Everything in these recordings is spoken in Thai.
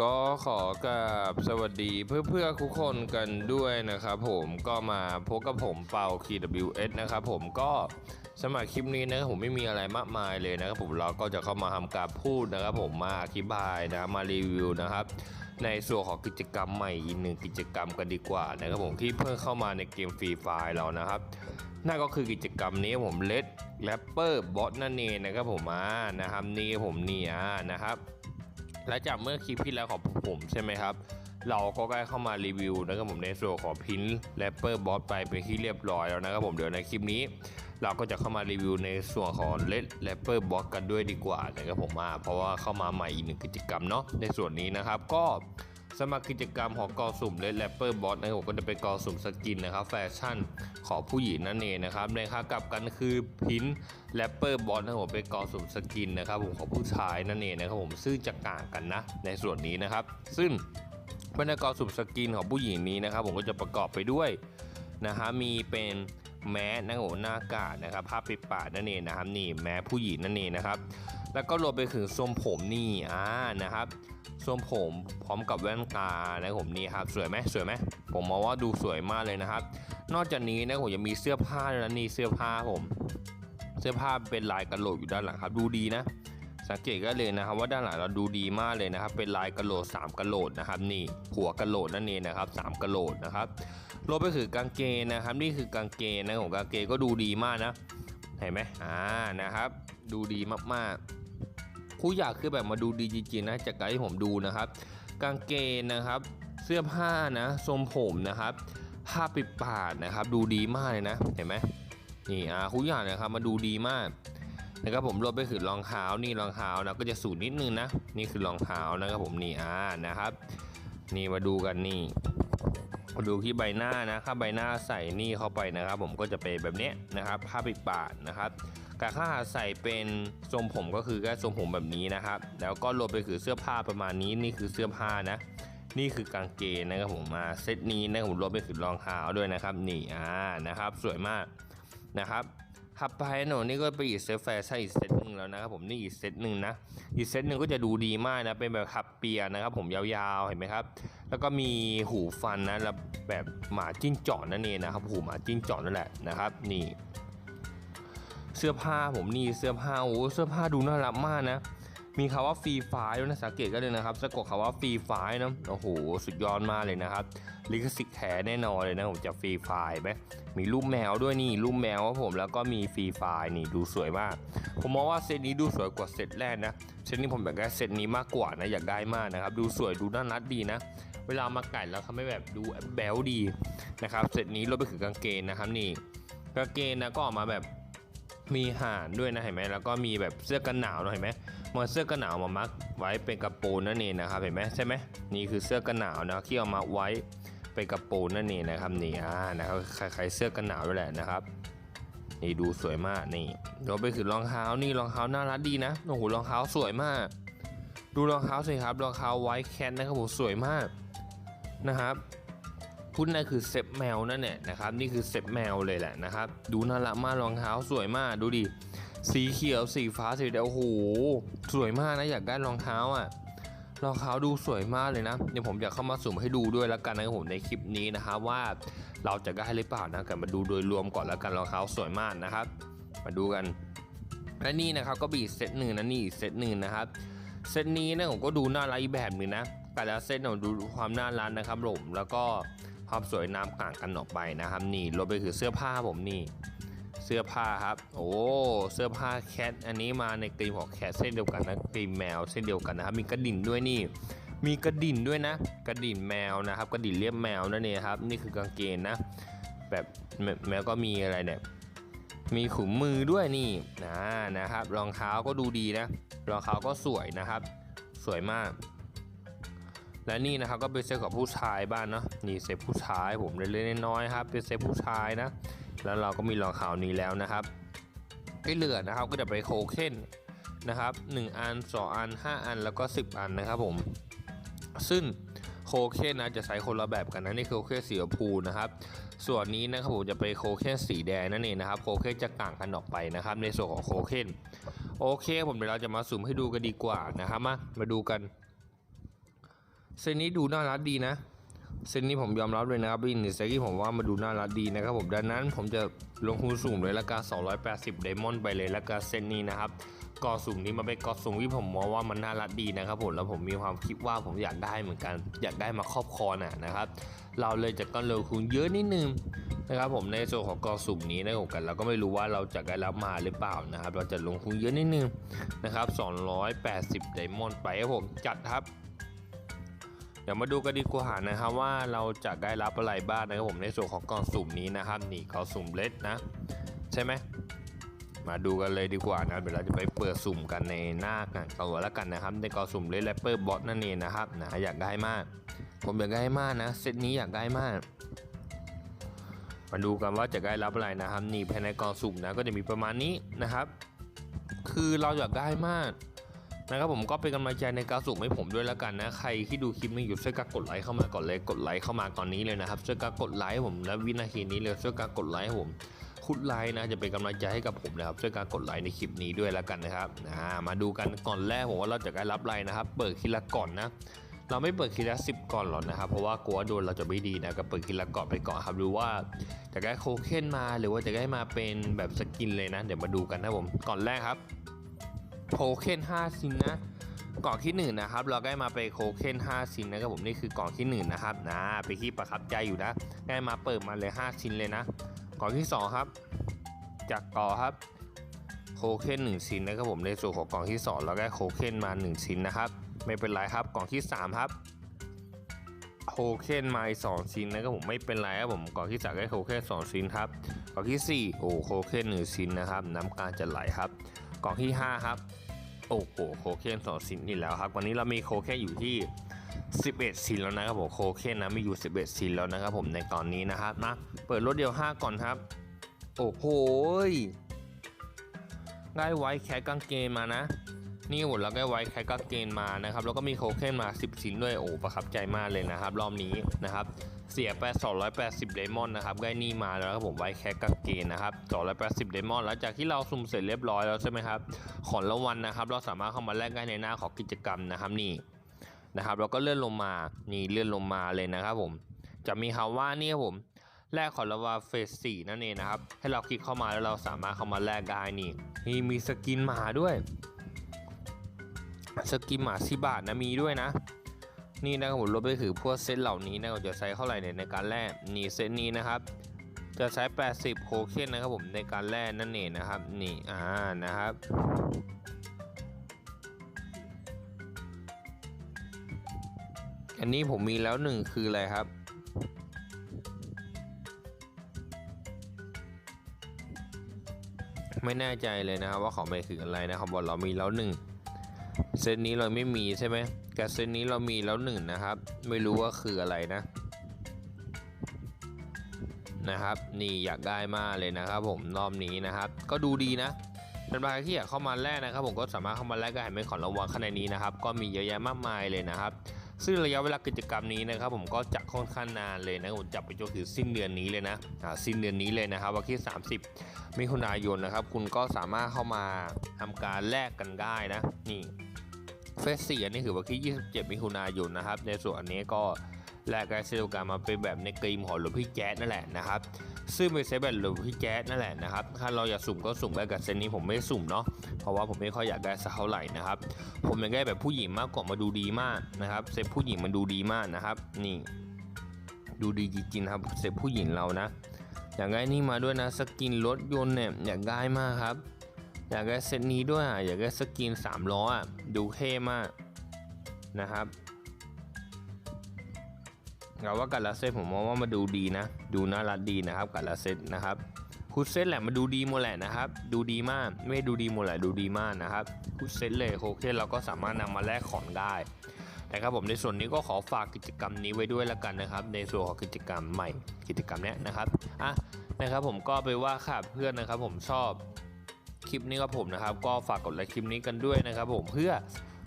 ก็ขอกราบสวัสดีเพื่อเพื่อๆทุกคนกันด้วยนะครับผมก็มาพบกับผมเปา KWS นะครับผมก็สมัครคลิปนี้นะครับผมไม่มีอะไรมากมายเลยนะครับผมเราก็จะเข้ามาทำการพูดนะครับผมมาอธิบายนะมารีวิวนะครับในส่วนของกิจกรรมใหม่อีกหนึ่งกิจกรรมกันดีกว่านะครับผมที่เพิ่งเข้ามาในเกมฟรีไฟล์เรานะครับนั่นก็คือกิจกรรมนี้ผมเลดแรปเปอร์บอสนั่นเองนะครับผมอ่านะครับนี่ผมนี่อ่านะครับ และจากเมื่อคลิปที่แล้วของผมใช่ไหมครับ เราก็ได้เข้ามารีวิวนะครับผมในส่วนของพินแรปเปอร์บอสไปเป็นที่เรียบร้อยแล้วนะครับผมเดี๋ยวในคลิปนี้ เราก็จะเข้ามารีวิวในส่วนของเลดแรปเปอร์บอสกันด้วยดีกว่านะครับผมมาเพราะว่าเข้ามาใหม่อีกหนึ่งกิจกรรมเนาะในส่วนนี้นะครับก็ สมัครกิจกรรมของกอสุ่มเลดแรปเปอร์บอสนะครับผมก็จะเป็นกอสุ่มสกินนะครับแฟชั่นของผู้หญิงนั่นเองนะครับในค่ากลับกันคือพินแรปเปอร์บอสนะครับผมเป็นกอสุ่มสกินนะครับผมของผู้ชายนั่นเองนะครับผมซึ่งจะต่างกันนะในส่วนนี้นะครับ ซึ่งบรรดากอสุ่มสกินของผู้หญิงนี้นะครับผมก็จะประกอบไปด้วยนะฮะมีเป็นแมสนะครับผมหน้ากากนะครับผ้าปิดปากนั่นเองนะครับนี่แมสผู้หญิงนั่นเองนะครับ แล้วก็รวมไปถึงทรงผมนี่อ่านะครับทรงผมพร้อมกับแว่นตานะผมนี่ครับสวยไหมสวยไหมผมมองว่าดูสวยมากเลยนะครับ นอกจากนี้นะผมยังมีเสื้อผ้าด้วยนะนี่เสื้อผ้าผม เสื้อผ้าเป็นลายกระโหลกอยู่ด้านหลังครับ ดูดีนะ สังเกตก็เลยนะครับ ว่าด้านหลังเราดูดีมากเลยนะครับ เป็นลายกระโหลก3กระโหลกนะครับ นี่หัวกระโหลกนั่นเองนะครับ3กระโหลกนะครับรวมไปถึงกางเกงนะครับ นี่คือกางเกงนะของกางเกงก็ดูดีมากนะเห็นไหมอ่านะครับ ดูดีมากๆ ผู้อยากคือแบบมาดูดีจริงๆนะจากการที่ผมดูนะครับ กางเกงนะครับ เสื้อผ้านะทรงผมนะครับผ้าปิดปากนะครับ ดูดีมากเลยนะเห็นไหมนี่อ่าทุกอยางนะครับมาดูดีมากนะครับผมรวมไปถึงรองเท้านี่รองเท้านะก็จะสูงนิดนึงนะ นี่คือรองเท้านะครับผมนี่อ่านะครับ นี่มาดูกันนี่ ดูที่ใบหน้านะถ้าใบหน้าใส่นี่เข้าไปนะครับ ผมก็จะเป็นแบบนี้นะครับผ้าปิดปากนะครับการข้าใส่เป็นทรงผมก็คือแค่ทรงผมแบบนี้นะครับ แล้วก็รวมไปถึงเสื้อผ้าประมาณนี้นี่คือเสื้อผ้านะ นี่คือกางเกงนะครับผมมาเซตนี้นะครับผมรวมไปถึงรองเท้าด้วยนะครับ นี่อ่านะครับ สวยมากนะครับ ขับไปหนูนี่ก็ไปอีกเซตแฟชั่นอีกเซตหนึ่งแล้วนะครับผมนี่อีกเซตหนึ่งนะอีกเซตหนึ่งก็จะดูดีมากนะเป็นแบบขับเปียนะครับผมยาวๆเห็นไหมครับ แล้วก็มีหูฟันนะแล้วแบบหมาจิ้งจอกนั่นเองนะครับหูหมาจิ้งจอกนั่นแหละนะครับนี่ เสื้อผ้าผมนี่เสื้อผ้าโอ้เสื้อผ้าดูน่ารักมากนะ มีคำว่าฟรีไฟล์ด้วยนะสังเกตก็เลยนะครับสะกดคำว่าฟรีไฟล์นะโอ้โหสุดยอดมากเลยนะครับลิขสิทธิ์แท้แน่นอนเลยนะผมจะฟรีไฟล์ไหมมีรูปแมวด้วยนี่รูปแมวครับผมแล้วก็มีฟรีไฟล์นี่ดูสวยมาก ผมมองว่าเซตนี้ดูสวยกว่าเซตแรกนะเซตนี้ผมอยากได้เซตนี้มากกว่านะอยากได้มากนะครับ ดูสวยดูน่ารักดีนะเวลามาไก่แล้วทำให้แบบดูแบลดีนะครับเซตนี้รวมไปถึงกางเกงนะครับนี่กางเกงนะก็ออกมาแบบมีห่านด้วยนะเห็นไหมแล้วก็มีแบบเสื้อกันหนาวนะเห็นไหม มันเสื้อกันหนาวมามัดไว้เป็นกระโปรงนั่นเองนะครับเห็นไหมใช่ไหมนี่คือเสื้อกันหนาวนะที่เอามาไว้เป็นกระโปรงนั่นเองนะครับนี่อ่านะครับคล้ายๆเสื้อกันหนาวด้วยแหละนะครับ นี่ดูสวยมากนี่เราไปถึงรองเท้านี่รองเท้าน่ารักดีนะโอ้โหรองเท้าสวยมาก ดูรองเท้าสิครับรองเท้าไวท์แคทนะครับผมสวยมากนะครับพูดนั่นคือเซฟแมวนั่นแหละนะครับนี่คือเซฟแมวเลยแหละนะครับ ดูน่ารักมากรองเท้าสวยมากดูดิ สีเขียวสีฟ้าสีแดงโอ้โหสวยมากนะอยากได้รองเท้าอะรองเท้าดูสวยมากเลยนะเดี๋ยวผมอยากเข้ามาสุ่มให้ดูด้วยแล้วกันนะครับผมในคลิปนี้นะครับว่าเราจะได้หรือเปล่านะกันมาดูโดยรวมก่อนแล้วกันรองเท้าสวยมากนะครับ มาดูกันและนี่นะครับก็บีเซตหนึ่งนะนี่เซตหนึ่งนะครับเซตนี้นะผมก็ดูน่ารักอีกแบบหนึ่งนะแต่ละเซตเนี่ยดูความน่ารักนะครับผมแล้วก็ความสวยงามต่างกันออกไปนะครับ นี่รวมไปถึงเสื้อผ้าผมนี่ เสื้อผ้าครับ โอ้เสื้อผ้าแคทอันนี้มาในกรีมของแคทเส้นเดียวกันนะกรีมแมวเส้นเดียวกันนะครับ มีกระดิ่งด้วยนี่ มีกระดิ่งด้วยนะ กระดิ่งแมวนะครับ กระดิ่งเรียบแมวนั่นเองครับ นี่คือกางเกงนะ แบบแมวก็มีอะไรเนี่ยมีขุมมือด้วยนี่นะนะครับ รองเท้าก็ดูดีนะ รองเท้าก็สวยนะครับ สวยมาก และนี่นะครับก็เป็นเซ็ตของผู้ชายบ้านเนาะนี่เซ็ตผู้ชายผมเล็กๆน้อยๆครับ เป็นเซ็ตผู้ชายนะ แล้วเราก็มีรองเท้านี้แล้วนะครับที่เหลือนะครับก็จะไปโคเคนนะครับ1อัน 2 อัน 5 อันแล้วก็ 10 อันนะครับผมซึ่งโคเคนนะจะใช้คนละแบบกันนะนี่คือโคเคนสีชมพูนะครับส่วนนี้นะครับผมจะไปโคเคนสีแดงนั่นเองนะครับโคเคนจะต่างกันออกไปนะครับ ในส่วนของโคเคนโอเค ผมเดี๋ยวเราจะมาสุ่มให้ดูกันดีกว่านะครับมามาดูกันเซตนี้ดูน่ารักดีนะ เซตนี้ผมยอมรับเลยนะครับวินเซตที่ผมว่ามาดูน่ารักดีนะครับผมดังนั้นผมจะลงทุนสูงเลยละกัน280 ไดมอนด์ไปเลยละกันเซตนี้นะครับกอสูงนี้มาเป็นกอสูงที่ผมมองว่ามันน่ารักดีนะครับผมแล้วผมมีความคิดว่าผมอยากได้เหมือนกัน อยากได้มาครอบครองน่ะนะครับ เราเลยจะก็ลงทุนเยอะนิดนึงนะครับผมในส่วนของกอสูงนี้นะครับผมกันเราก็ไม่รู้ว่าเราจะได้รับมาหรือเปล่านะครับ เราจะลงทุนเยอะนิดนึงนะครับ 280 ไดมอนด์ไปครับผมจัดครับ ดี๋ยวมาดูกันดีกว่านะครับว่าเราจะได้รับอะไรบ้างนะครับผมในส่วนของกล่องสุ่มนี้นะครับนี่กล่องสุ่มเล็ดนะ ใช่ไหมมาดูกันเลยดีกว่านะเดี๋ยวเราจะไปเปิดสุ่มกันในหน้ากันตัวแล้วกันนะครับ ในกล่องสุ่มเล็ดแรปเปอร์บอทนั่นเองนะครับนะอยากได้มาก ผมอยากได้มากนะเซตนี้อยากได้มากมาดูกันว่าจะได้รับอะไรนะครับ นี่ภายในกล่องสุ่มนะก็จะมีประมาณนี้นะครับ คือเราอยากได้มาก นะครับผมก็เป็นกำลังใจในการสุ่มให้ผมด้วยแล้วกันนะ ใครที่ดูคลิปนี้อยู่ช่วยกันกดไลค์เข้ามาก่อนเลยกดไลค์เข้ามาก่อนนี้เลยนะครับช่วยกันกดไลค์ผมและวินาทีนี้เลยช่วยกันกดไลค์ให้ผมคุดไลค์นะจะเป็นกำลังใจให้กับผมนะครับช่วยกันกดไลค์ในคลิปนี้ด้วยแล้วกันนะครับมาดูกันก่อนแรกผมว่าเราจะได้รับอะไรนะครับ เปิดทีละก่อนนะ เราไม่เปิดทีละสิบก่อนหรอกนะครับเพราะว่ากลัวโดนเราจะไม่ดีนะก็เปิดทีละก่อนไปก่อนครับหรือว่าจะได้โคเคนมาหรือว่าจะได้มาเป็นแบบสกินเลยนะ เดี๋ยวมาดูกันนะผมก่อนแรกครับ โคเคน5ชิ้นนะกล่องที่1นงนะครับเราได้มาไปโคเคน5ชิ้นนะครับผมนี่คือกล่องที่1นงนะครับนะไปที่ประทับใจอยู่นะได้มาเปิดมาเลย 5 ชิ้นเลยนะกล่องที่ 2 ครับ จากต่อครับโคเคน1ชิ้นนะครับผมในส่วนของกล่องที่ 2 เราได้โคเคนมา 1 ชิ้นนะครับ ไม่เป็นไรครับกล่องที่ 3 ครับโคเคนมาสอีก2ชิ้นนะครับผมไม่เป็นไรครับผมกล่องที่3ได้โคเคน2ชิ้นครับกล่องทีสี่4 โอ้โคเคน1ชิ้นนะครับ น้ำการจะไหลครับ กล่องที่ 5 ครับ โอ้โหโคเคนสองสินนี่แล้วครับ วันนี้เรามีโคเคนอยู่ที่ 11สินแล้วนะครับผมโคเคนนะมีอยู่ 11สินแล้วนะครับผมในตอนนี้นะครับนะเปิดรถเดียว 5 ก่อนครับ โอ้โหได้ไว้แคสกางเกงมานะ นี่หมดแล้วได้ไว้แคสกางเกงมานะครับ แล้วก็มีโคเคนมา 10สินด้วยโอ้ประทับใจมากเลยนะครับ รอบนี้นะครับ เสียไป 280 ไดมอนด์นะครับได้นี่มาแล้วครับผมไว้แคสกางเกงนะครับ 280 ไดมอนด์หลังจากที่เราสุ่มเสร็จเรียบร้อยแล้วใช่ไหมครับของรางวัลนะครับ เราสามารถเข้ามาแลกได้ในหน้าของกิจกรรมนะครับนี่นะครับเราก็เลื่อนลงมานี่เลื่อนลงมาเลยนะครับผม จะมีคำว่านี่ครับผมแลกของรางวัลเฟสสี่นั่นเองนะครับ ให้เราคลิกเข้ามาแล้วเราสามารถเข้ามาแลกได้นี่นี่มีสกินหมาด้วย สกินหมาสิบาทนะมีด้วยนะ นี่นะครับผมลบไปคือพวกเซตเหล่านี้นะครับจะใช้เท่าไหร่เนี่ยในการแลกนี่เซตนี้นะครับ จะใช้ 80โคเคนนะครับผมในการแล่นั่นเองนะครับนี่อ่านะครับอันนี้ผมมีแล้วหนึ่งคืออะไรครับ ไม่แน่ใจเลยนะครับว่าของไปคืออะไรนะครับบอกเรามีแล้วหนึ่งเซตนี้เราไม่มีใช่ไหม แต่เซตนี้เรามีแล้วหนึ่งนะครับ ไม่รู้ว่าคืออะไรนะ นะครับ นี่อยากได้มากเลยนะครับ ผมรอบนี้นะครับ ก็ดูดีนะเป็นใครที่อยากเข้ามาแลกนะครับ ผมก็สามารถเข้ามาแลกได้เป็นของรางวัลข้างในนี้นะครับ ก็มีเยอะแยะมากมายเลยนะครับซึ่งระยะเวลากิจกรรมนี้นะครับ ผมก็จะค่อนข้างนานเลยนะผมจับไปจนถึงสิ้นเดือนนี้เลยนะอ่าสิ้นเดือนนี้เลยนะครับวันที่ 30มิถุนายนนะครับ คุณก็สามารถเข้ามาทำการแลกกันได้นะ นี่ เฟสสี่อันนี้คือวันที่ 27 มิถุนายนนะครับ ในส่วนอันนี้ก็แลกได้เซลกันมาเป็นแบบในกรีมของหลวงพี่แจ๊ดนั่นแหละนะครับซึ่งเป็นเซตแบบหลวงพี่แจ๊ดนั่นแหละนะครับถ้าเราอยากสุ่มก็สุ่มได้กับเซตนี้ผมไม่สุ่มเนาะเพราะว่าผมไม่ค่อยอยากได้สักเท่าไหร่นะครับ ผมอยากได้แบบผู้หญิงมากกว่ามาดูดีมากนะครับเซตผู้หญิงมันดูดีมากนะครับ นี่ ดูดีจริงๆครับเซตผู้หญิงเรานะ อยากได้นี่มาด้วยนะสกินรถยนต์เนี่ยอยากได้มากครับ อยากได้เซตนี้ด้วยอะอยากได้สกิน3ล้ออะดูเท่มากนะครับเราว่ากัดละเซตผมมองว่ามาดูดีนะ ดูน่ารักดีนะครับกัดละเซตนะครับคุดเซตแหละมาดูดีหมดแหละนะครับ ดูดีมากไม่ดูดีหมดแหละดูดีมากนะครับคุดเซตเลยโอเคเราก็สามารถนำมาแลกของได้นะครับผมในส่วนนี้ก็ขอฝากกิจกรรมนี้ไว้ด้วยละกันนะครับ ในส่วนของกิจกรรมใหม่กิจกรรมเนี้ยนะครับอะนะครับผมก็ไปว่าค่ะเพื่อนนะครับผมชอบ คลิปนี้กับผมนะครับ ก็ฝากกดไลค์คลิปนี้กันด้วยนะครับ ผมเพื่อ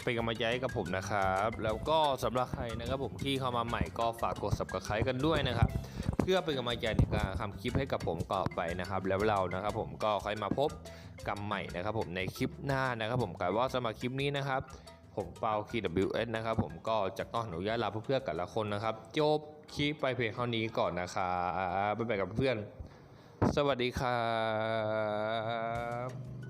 เป็นกำลังใจให้กับผมนะครับ แล้วก็สำหรับใครนะครับผมที่เข้ามาใหม่ก็ฝากกด subscribe กันด้วยนะครับ เพื่อเป็นกำลังใจในการทำคลิปให้กับผมต่อไปนะครับ แล้วเรานะครับ ผมก็ค่อยมาพบกันใหม่นะครับ ผมในคลิปหน้านะครับ ผมกล่าวว่าสำหรับคลิปนี้นะครับผมเปา KWS นะครับผมก็จะต้องอนุญาตลาเพื่อนๆกันละคนนะครับ จบคลิปไปเพียงเท่านี้ก่อนนะครับบ๊ายบายกับเพื่อน สวัสดีครับ